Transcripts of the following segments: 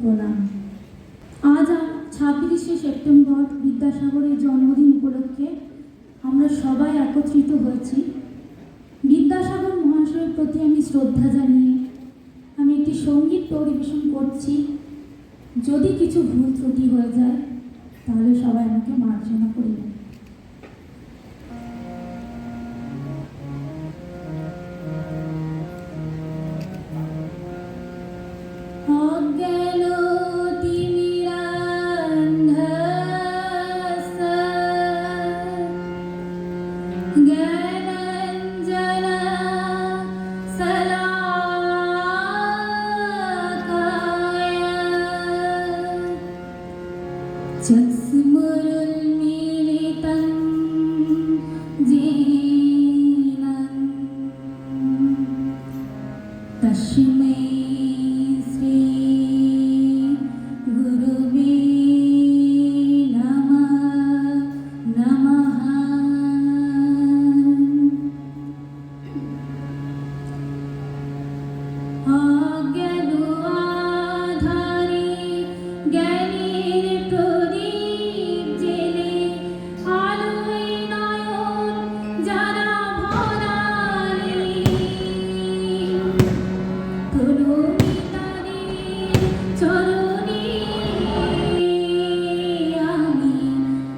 প্রণাম। আজ ছাব্বিশে সেপ্টেম্বর বিদ্যাসাগরের জন্মদিন উপলক্ষে আমরা সবাই একত্রিত হয়েছি। বিদ্যাসাগর মহাশয়ের প্রতি আমি শ্রদ্ধা জানিয়ে আমি একটি সংগীত পরিবেশন করছি। যদি কিছু ভুল ত্রুটি হয়ে যায়, তাহলে সবাই আমাকে মার্জনা করবেন Just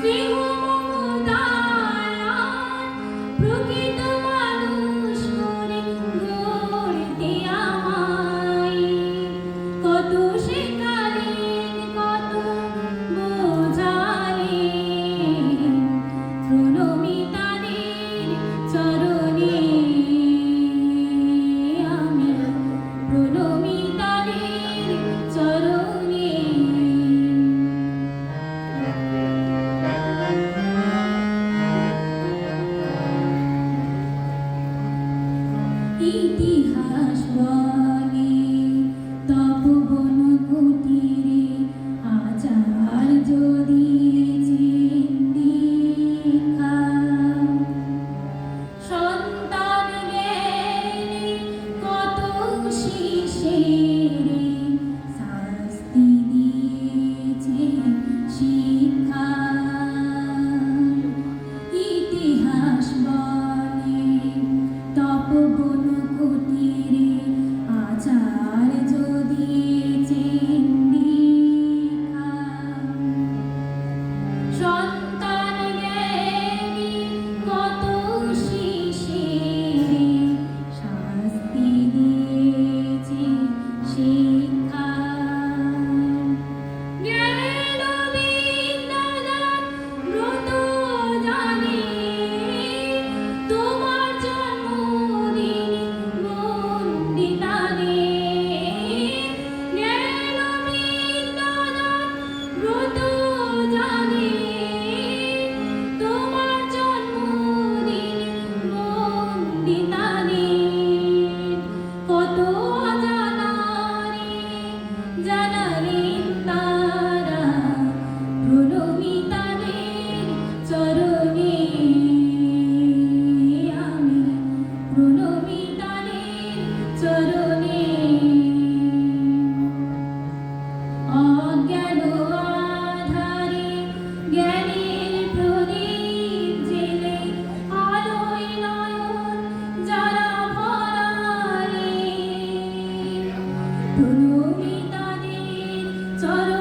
Me. Todo